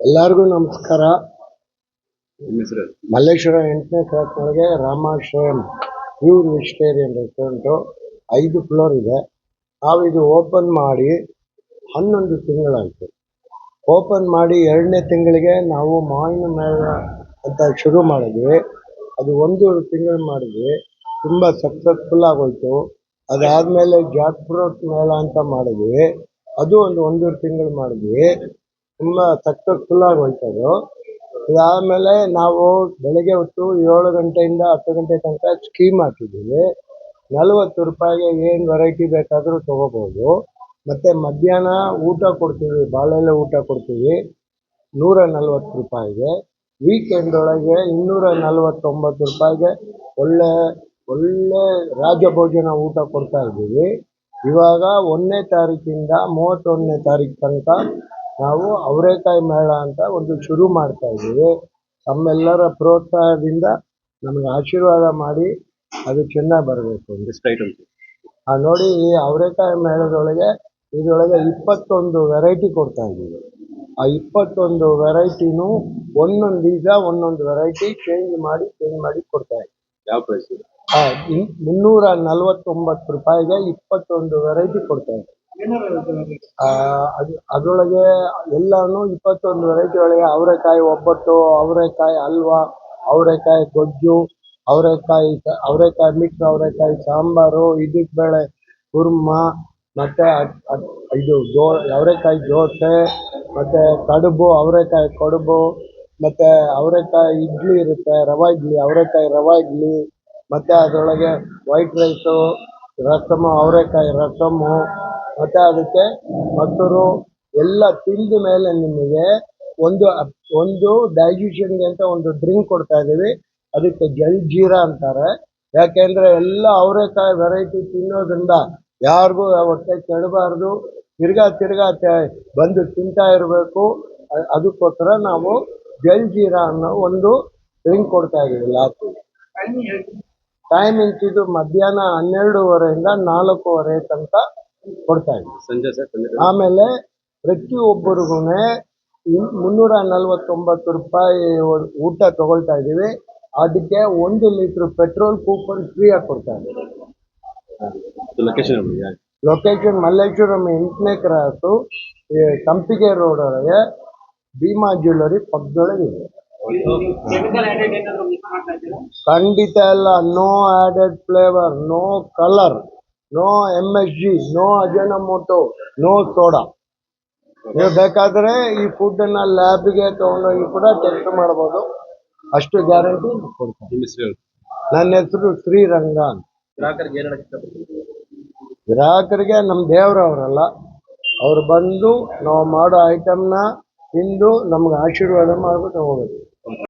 ಎಲ್ಲರಿಗೂ ನಮಸ್ಕಾರ. ಮಲ್ಲೇಶ್ವರ ಎಂಟನೇ ಕ್ರಾಸ್ನೊಳಗೆ ರಾಮಾಶ್ರಯಂ ಪ್ಯೂರ್ ವೆಜಿಟೇರಿಯನ್ ರೆಸ್ಟೋರೆಂಟು ಐದು ಫ್ಲೋರ್ ಇದೆ. ನಾವು ಇದು ಓಪನ್ ಮಾಡಿ ಹನ್ನೊಂದು ತಿಂಗಳಾಯಿತು. ಓಪನ್ ಮಾಡಿ ಎರಡನೇ ತಿಂಗಳಿಗೆ ನಾವು ಮಾವಿನ ಮೇಳ ಅಂತ ಶುರು ಮಾಡಿದ್ವಿ. ಅದು ಒಂದು ತಿಂಗಳು ಮಾಡಿದ್ವಿ. ತುಂಬ ಸಕ್ಸಸ್ಫುಲ್ ಆಗೋಯ್ತು. ಅದಾದಮೇಲೆ ಜಾಕ್ ಫ್ರೂಟ್ ಮೇಳ ಅಂತ ಮಾಡಿದ್ವಿ. ಅದು ಒಂದು ಒಂದೂವರೆ ತಿಂಗಳು ಮಾಡಿದ್ವಿ. ತುಂಬ ಸಕ್ಸಸ್ಫುಲ್ ಫುಲ್ಲಾಗಿ ಹೋಯ್ತದು ಇದಾದಮೇಲೆ ನಾವು ಬೆಳಗ್ಗೆ ಹೊತ್ತು ಏಳು ಗಂಟೆಯಿಂದ ಹತ್ತು ಗಂಟೆ ತನಕ ಸ್ಕೀಮ್ ಹಾಕಿದ್ದೀವಿ. ನಲವತ್ತು ರೂಪಾಯಿಗೆ ಏನು ವೆರೈಟಿ ಬೇಕಾದರೂ ತೊಗೋಬೋದು. ಮತ್ತು ಮಧ್ಯಾಹ್ನ ಊಟ ಕೊಡ್ತೀವಿ ಬಾಳೆಲೆ ಊಟ ಕೊಡ್ತೀವಿ, ನೂರ ನಲ್ವತ್ತು ರೂಪಾಯಿಗೆ. ವೀಕೆಂಡ್ ಒಳಗೆ ಇನ್ನೂರ ನಲ್ವತ್ತೊಂಬತ್ತು ರೂಪಾಯಿಗೆ ಒಳ್ಳೆ ಒಳ್ಳೆ ರಾಜಭೋಜನ ಊಟ ಕೊಡ್ತಾ ಇದ್ದೀವಿ. ಇವಾಗ ಒಂದನೇ ತಾರೀಕಿಂದ ಮೂವತ್ತೊಂದನೇ ತಾರೀಕು ತನಕ ನಾವು ಅವರೇಕಾಯಿ ಮೇಳ ಅಂತ ಒಂದು ಶುರು ಮಾಡ್ತಾ ಇದ್ದೀವಿ. ತಮ್ಮೆಲ್ಲರ ಪ್ರೋತ್ಸಾಹದಿಂದ ನಮಗೆ ಆಶೀರ್ವಾದ ಮಾಡಿ ಅದು ಚೆನ್ನಾಗಿ ಬರಬೇಕು ಆ ನೋಡಿ ಈ ಅವರೇಕಾಯಿ ಮೇಳದೊಳಗೆ ಇದರೊಳಗೆ ಇಪ್ಪತ್ತೊಂದು ವೆರೈಟಿ ಕೊಡ್ತಾ ಇದ್ದೀವಿ. ಆ ಇಪ್ಪತ್ತೊಂದು ವೆರೈಟಿನೂ ಒಂದೊಂದು ಬೀಜ ಒಂದೊಂದು ವೆರೈಟಿ ಚೇಂಜ್ ಮಾಡಿ ಚೇಂಜ್ ಮಾಡಿ ಕೊಡ್ತಾ ಇದ್ದೀವಿ. ಯಾವ ಪ್ರೈಸ್ ಮುನ್ನೂರ ನಲವತ್ತೊಂಬತ್ತು ರೂಪಾಯಿಗೆ ಇಪ್ಪತ್ತೊಂದು ವೆರೈಟಿ ಕೊಡ್ತಾ ಇದ್ದೀವಿ. ಅದು, ಅದರೊಳಗೆ ಎಲ್ಲಾನು ಇಪ್ಪತ್ತೊಂದು ವೆರೈಟಿ ಒಳಗೆ ಅವರೆಕಾಯಿ ಒಬ್ಬಟ್ಟು, ಅವರೆಕಾಯಿ ಹಲ್ವಾ ಅವರೆಕಾಯಿ ಗೊಜ್ಜು, ಅವರೆಕಾಯಿ ಅವರೆಕಾಯಿ ಮಿಕ್ಸ್ ಅವರೆಕಾಯಿ ಸಾಂಬಾರು ಇದಕ್ಕೆ ಬೇಳೆ, ಕುರ್ಮ, ಮತ್ತೆ ಇದು ಜೋ, ಅವರೆಕಾಯಿ ದೋಸೆ ಮತ್ತೆ ಕಡುಬು, ಅವರೆಕಾಯಿ ಕಡುಬು, ಮತ್ತೆ ಅವರೆಕಾಯಿ ಇಡ್ಲಿ ಇರುತ್ತೆ, ರವೆ ಇಡ್ಲಿ, ಅವರೆಕಾಯಿ ರವೆ ಇಡ್ಲಿ, ಮತ್ತೆ ಅದರೊಳಗೆ ವೈಟ್ ರೈಸು ರಸಮು ಅವರೆಕಾಯಿ ರಸಮು ಮತ್ತು ಅದಕ್ಕೆ ಮೊಸರು ಎಲ್ಲ ತಿಂದ ಮೇಲೆ ನಿಮಗೆ ಒಂದು ಒಂದು ಡೈಜೆಷನ್ಗೆ ಅಂತ ಒಂದು ಡ್ರಿಂಕ್ ಕೊಡ್ತಾ ಇದ್ದೀವಿ. ಅದಕ್ಕೆ ಜಲ್ ಜೀರಾ ಅಂತಾರೆ. ಯಾಕೆಂದ್ರೆ ಎಲ್ಲ ಅವರೆಕಾಯಿ ವೆರೈಟಿ ತಿನ್ನೋದ್ರಿಂದ ಯಾರಿಗೂ ಹೊಟ್ಟೆ ಕೆಡಬಾರ್ದು. ತಿರ್ಗಾ ತಿರ್ಗಾ ಬಂದು ತಿಂತಾ ಇರಬೇಕು. ಅದಕ್ಕೋಸ್ಕರ ನಾವು ಜಲ್ ಜೀರಾ ಅನ್ನೋ ಒಂದು ಡ್ರಿಂಕ್ ಕೊಡ್ತಾ ಇದ್ದೀವಿ ಲಾಸ್ಟ್ ಟೈಮಿಂಗ್ಸ್ ಇದು ಮಧ್ಯಾಹ್ನ ಹನ್ನೆರಡೂವರೆಯಿಂದ ನಾಲ್ಕೂವರೆ ತನಕ ಕೊಡ್ತಾ ಇದ್ದೀವಿ ಸಂಜೆ ಸರ್ ಸಂಜೆ ಆಮೇಲೆ ಪ್ರತಿಯೊಬ್ಬರಿಗೂ ಮುನ್ನೂರ ನಲ್ವತ್ತೊಂಬತ್ತು ರೂಪಾಯಿ ಊಟ ತಗೊಳ್ತಾ ಇದ್ದೀವಿ. ಅದಕ್ಕೆ ಒಂದು ಲೀಟ್ರ್ ಪೆಟ್ರೋಲ್ ಕೂಪನ್ ಫ್ರೀ ಆಗಿ ಕೊಡ್ತಾ ಇದ್ದೀವಿ ಲೊಕೇಶನ್ ಲೊಕೇಶನ್ ಮಲ್ಲೇಶ್ವರಂ ಎಂಟನೇ ಕ್ರಾಸು ಸಂಪಿಗೆ ರೋಡ್ ಒಳಗೆ ಭೀಮಾ ಜ್ಯುವೆಲ್ಲರಿ ಪಕ್ಕದೊಳಗಿದೆ ಖಂಡಿತ ಎಲ್ಲ no added flavour no colour no M S G no ajinomoto no soda ನೀವು ಬೇಕಾದ್ರೆ ಈ ಫುಡ್ ಅನ್ನ ಲ್ಯಾಬ್ಗೆ ತಗೊಂಡೋಗಿ ಕೂಡ ಟೆಸ್ಟ್ ಮಾಡಬಹುದು ಅಷ್ಟು ಗ್ಯಾರಂಟಿ ಕೊಡ್ತಾರೆ. ಹೆಸರು ನನ್ನ ಹೆಸರು ಶ್ರೀರಂಗ ಗ್ರಾಹಕರಿಗೆ ನಮ್ಮ ದೇವರವರಲ್ಲ ಅವ್ರು ಬಂದು ನಾವು ಮಾಡೋ ಐಟಮ್ನ ತಿಂದು ನಮ್ಗೆ ಆಶೀರ್ವಾದ ಮಾಡ್ಬಿಟ್ಟು ಹೋಗೋದು.